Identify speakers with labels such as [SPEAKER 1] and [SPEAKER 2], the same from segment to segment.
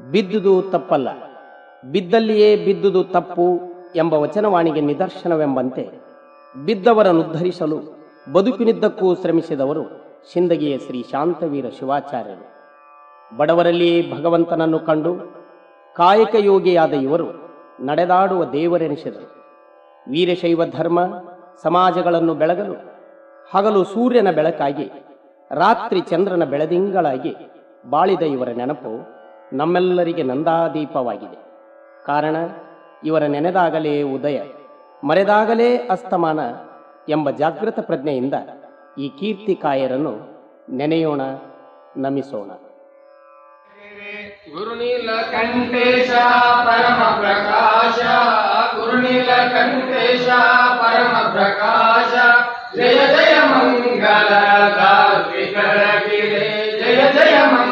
[SPEAKER 1] ಬಿದ್ದುದು ತಪ್ಪಲ್ಲ. ಬಿದ್ದಲ್ಲಿಯೇ ಬಿದ್ದುದು ತಪ್ಪು ಎಂಬ ವಚನವಾಣಿಗೆ ನಿದರ್ಶನವೆಂಬಂತೆ. ಬಿದ್ದವರನ್ನುದ್ಧರಿಸಲು ಬದುಕಿನಿದ್ದಕ್ಕೂ ಶ್ರಮಿಸಿದವರು ಶಿಂದಗಿಯ ಶ್ರೀ ಶಾಂತವೀರ ಶಿವಾಚಾರ್ಯರು. ಬಡವರಲ್ಲಿಯೇ ಭಗವಂತನನ್ನು ಕಂಡು ಕಾಯಕ ಯೋಗಿಯಾದ ಇವರು ನಡೆದಾಡುವ ದೇವರೆನಿಸಿದರು. ವೀರಶೈವ ಧರ್ಮ ಸಮಾಜಗಳನ್ನು ಬೆಳಗಲು ಹಗಲು ಸೂರ್ಯನ ಬೆಳಕಾಗಿ ರಾತ್ರಿ ಚಂದ್ರನ ಬೆಳದಿಂಗಳಾಗಿ ಬಾಳಿದ ಇವರ ನೆನಪು ನಮ್ಮೆಲ್ಲರಿಗೆ ನಂದಾದೀಪವಾಗಿದೆ. ಕಾರಣ, ಇವರ ನೆನೆದಾಗಲೇ ಉದಯ, ಮರೆದಾಗಲೇ ಅಸ್ತಮಾನ ಎಂಬ ಜಾಗೃತ ಪ್ರಜ್ಞೆಯಿಂದ ಈ ಕೀರ್ತಿ ಕಾಯರನ್ನು ನೆನೆಯೋಣ, ನಮಿಸೋಣ.
[SPEAKER 2] ಗುರುನೀಲಕಂಠೇಶ ಪರಮ ಪ್ರಕಾಶ ಗುರುನೀಲಕಂಠೇಶ ಪರಮ ಪ್ರಕಾಶ, ಜಯ ಜಯ ಮಂಗಲ ಕಿರೆ, ಜಯ ಜಯ ಮಂಗಲ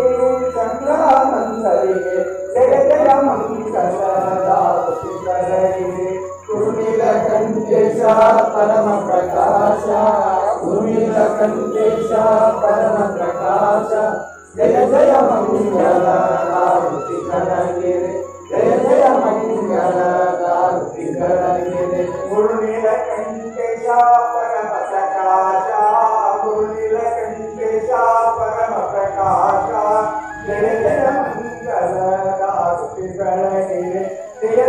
[SPEAKER 3] ಸೂರಿ ಚಂದ್ರಾನಂದರಿಗೆ ಜಯ ಜಯ ಮಂಗಲ ದಾರುತಿಗಳಿಗೆ ಗುರುನಿಲ ಕಂಠೇಶ ಪರಮ ಪ್ರಕಾಶ ಗುರುನಿಲ ಕಂಠೇಶ ಪರಮ ಪ್ರಕಾಶ ಜಯ ಜಯ ಮಂಗಲ ದಾರುತಿಗಳಿಗೆ ಜಯ ಜಯ ಮಂಗಲ ದಾರುತಿಗಳಿಗೆ ಗುರುನಿಲ ಕಂಠೇಶ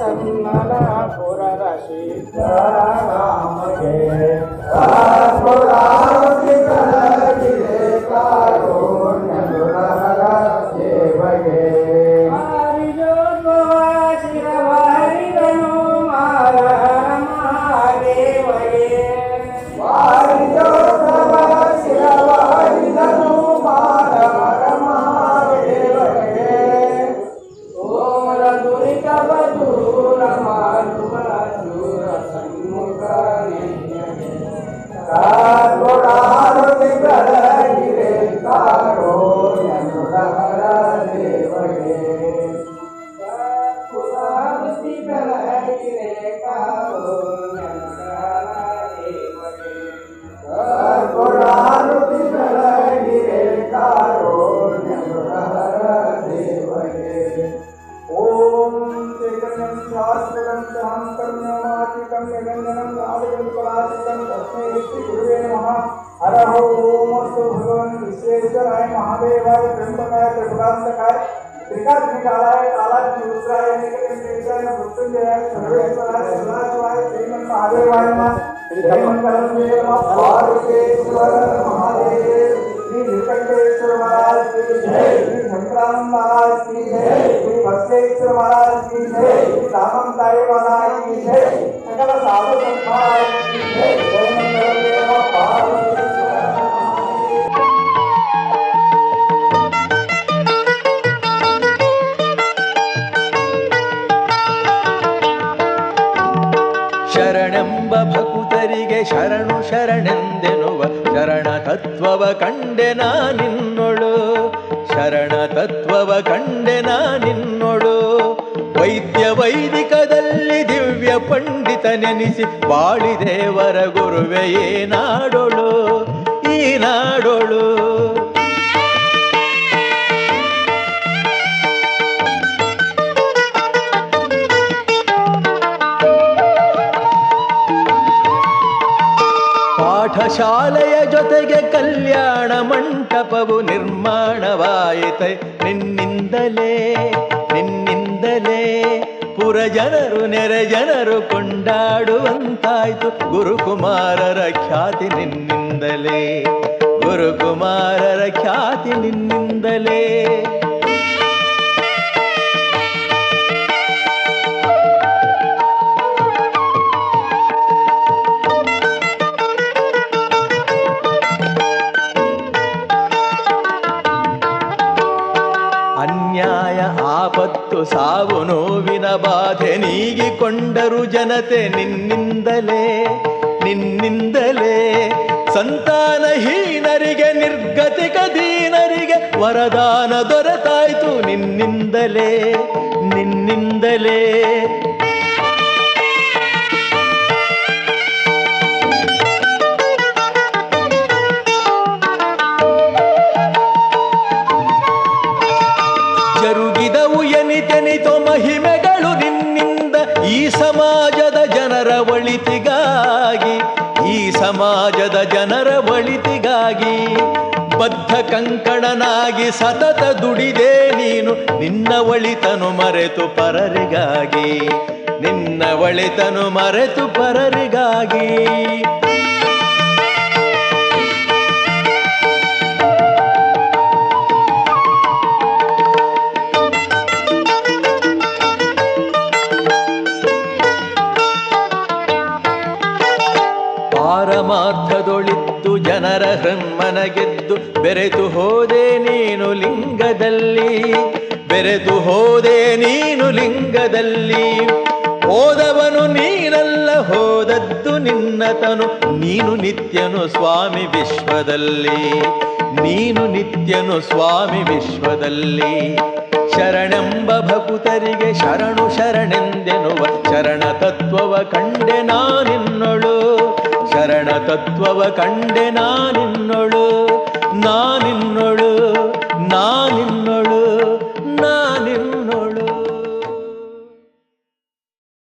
[SPEAKER 3] సన్నల పురరసి రామ विकास निकाला है तालाब की दूसरा है मृत्युंजय है सर्वेश्वर है शिवराज है श्रीमन महादेव है माँ श्रीमन करमेश्वर महादेवेश्वर महादेव, श्री निकटेश्वर महाराज की जय, श्री शंकरानंद महाराज की जय, श्री भक्तेश्वर महाराज की जय, श्री रामन महाराज की जय, सकल साधु संत महाराज की जय।
[SPEAKER 4] ಶರಣೆಂಬ ಭಕುತರಿಗೆ ಶರಣು ಶರಣೆಂದೆನುವ ಶರಣ ತತ್ವವ ಕಂಡೆ ನಿನ್ನೊಳು. ಶರಣ ತತ್ವವ ಕಂಡೆ ನಿನ್ನೊಳು. ವೈದ್ಯ ವೈದಿಕದಲ್ಲಿ ದಿವ್ಯ ಪಂಡಿತನೆನಿಸಿ ಬಾಳಿದೇವರ ದೇವರ ಗುರುವೆಯೇ ನಾಡೊಳು. ಪಾಠಶಾಲೆಯ ಜೊತೆಗೆ ಕಲ್ಯಾಣ ಮಂಟಪವು ನಿರ್ಮಾಣವಾಯಿತೆ. ನಿನ್ನಿಂದಲೇ ನಿನ್ನಿಂದಲೇ ಪುರ ಜನರು ನೆರೆ ಜನರು ಕೊಂಡಾಡುವಂತಾಯ್ತು. ಗುರುಕುಮಾರರ ಖ್ಯಾತಿ ನಿನ್ನಿಂದಲೇ, ಗುರುಕುಮಾರರ ಖ್ಯಾತಿ ನಿನ್ನಿಂದಲೇ. ನೋವಿನ ಬಾಧೆ ನೀಗಿಕೊಂಡರು ಜನತೆ ನಿನ್ನಿಂದಲೇ ನಿನ್ನಿಂದಲೇ. ಸಂತಾನಹೀನರಿಗೆ ನಿರ್ಗತಿಕ ದೀನರಿಗೆ ವರದಾನ ದೊರೆತಾಯ್ತು ನಿನ್ನಿಂದಲೇ ನಿನ್ನಿಂದಲೇ. ಈ ಸಮಾಜದ ಜನರ ಒಳಿತಿಗಾಗಿ ಬದ್ಧ ಕಂಕಣನಾಗಿ ಸತತ ದುಡಿದೆ ನೀನು. ನಿನ್ನ ಒಳಿತನು ಮರೆತು ಪರರಿಗಾಗಿ. ನಿನ್ನ ಒಳಿತನು ಮರೆತು ಪರರಿಗಾಗಿ. ಬೆರೆತು ಹೋದೆ ನೀನು ಲಿಂಗದಲ್ಲಿ, ಬೆರೆತು ಹೋದೆ ನೀನು ಲಿಂಗದಲ್ಲಿ. ಹೋದವನು ನೀನಲ್ಲ, ಹೋದದ್ದು ನಿನ್ನತನು. ನೀನು ನಿತ್ಯನು ಸ್ವಾಮಿ ವಿಶ್ವದಲ್ಲಿ, ನೀನು ನಿತ್ಯನು ಸ್ವಾಮಿ ವಿಶ್ವದಲ್ಲಿ. ಶರಣೆಂಬ ಭಕುತರಿಗೆ ಶರಣು ಶರಣೆಂದೆನುವ ಶರಣ ತತ್ವವ ಕಂಡೆ ನಾನಿನ್ನೊಳು. ಶರಣ ತತ್ವವ ಕಂಡೆ ನಾನಿನ್ನೊಳು ನಾನಿನ್ನೊಳು.